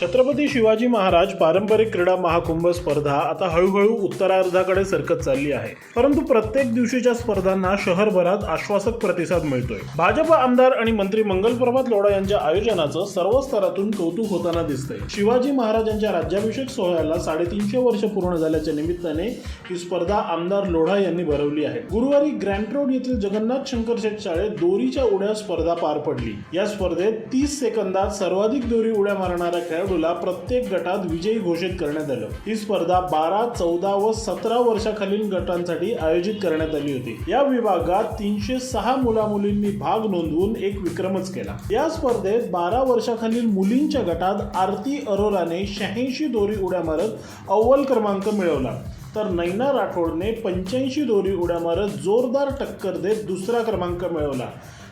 छत्रपती शिवाजी महाराज पारंपरिक क्रीडा महाकुंभ स्पर्धा आता हळूहळू उत्तरार्धाकडे सरकत चालली आहे. परंतु प्रत्येक दिवशीच्या स्पर्धांना शहरभरात आश्वासक प्रतिसाद मिळतोय. भाजप आमदार आणि मंत्री मंगलप्रभात लोढा यांच्या आयोजनाचं सर्व स्तरातून कौतुक होताना दिसतंय. शिवाजी महाराजांच्या राज्याभिषेक सोहळ्याला साडेतीनशे वर्ष पूर्ण झाल्याच्या निमित्ताने ही स्पर्धा आमदार लोढा यांनी भरवली आहे. गुरुवारी ग्रँड रोड येथील जगन्नाथ शंकर शेठ शाळेत दोरीच्या उड्या स्पर्धा पार पडली. या स्पर्धेत तीस सेकंदात सर्वाधिक दोरी उड्या मारणाऱ्या खेळाडूला प्रत्येक गटात विजयी घोषित करण्यात आलं. ही स्पर्धा बारा चौदा व सतरा वर्षाखालील गटांसाठी आयोजित करण्यात आली होती. या विभागात तीनशे सहा मुला मुलींनी भाग नोंदवून एक विक्रमच केला. या स्पर्धेत बारा वर्षाखालील मुलींच्या गटात आरती अरोराने शहाऐंशी दोरी उड्या मारत अव्वल क्रमांक मिळवला. तर नैना राठोडने पंच्याऐंशी दोरी उड्या मारत जोरदार टक्कर देत दुसरा क्रमांक मिळवला.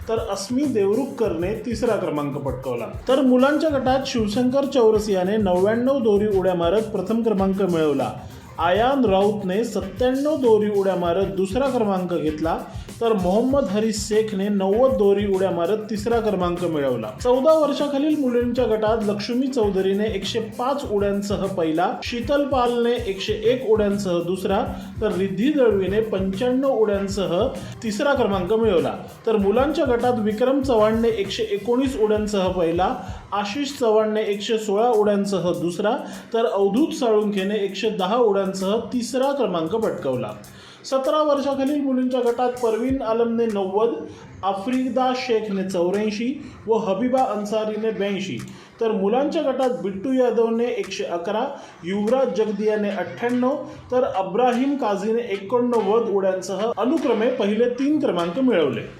तर अस्मी देवरुखकरने तिसरा क्रमांक पटकवला. तर मुलांच्या गटात शिवशंकर चौरसियाने नव्याण्णव दोरी उड्या मारत प्रथम क्रमांक मिळवला. आयान राऊतने सत्त्याण्णव दोरी उड्या मारत दुसरा क्रमांक घेतला तर मोहम्मद हरीस शेखने नव्वद दोरी उड्या मारत तिसरा क्रमांक मिळवला. चौदा वर्षाखालील मुलींच्या गटात लक्ष्मी चौधरीने एकशे पाच उड्यांसह पहिला शीतल पालने एकशे एक उड्यांसह दुसरा तर रिद्धी दळवीने पंच्याण्णव उड्यांसह तिसरा क्रमांक मिळवला. तर मुलांच्या गटात विक्रम चव्हाणने एकशे एकोणीस उड्यांसह पहिला आशिष चव्हाणने एकशे सोळा उड्यांसह दुसरा तर अवधूत साळुंखेने एकशे दहा उड्यांसह तिसरा क्रमांक पटकवला. सतरा वर्षाखालील मुलींच्या गटात परवीन आलमने नव्वद आफ्रिदा शेखने चौऱ्याऐंशी व हबीबा अन्सारीने ब्याऐंशी. तर मुलांच्या गटात बिट्टू यादवने एकशे अकरा युवराज जगदियाने अठ्ठ्याण्णव तर अब्राहिम काझीने एकोणनव्वद उड्यांसह अनुक्रमे पहिले तीन क्रमांक मिळवले.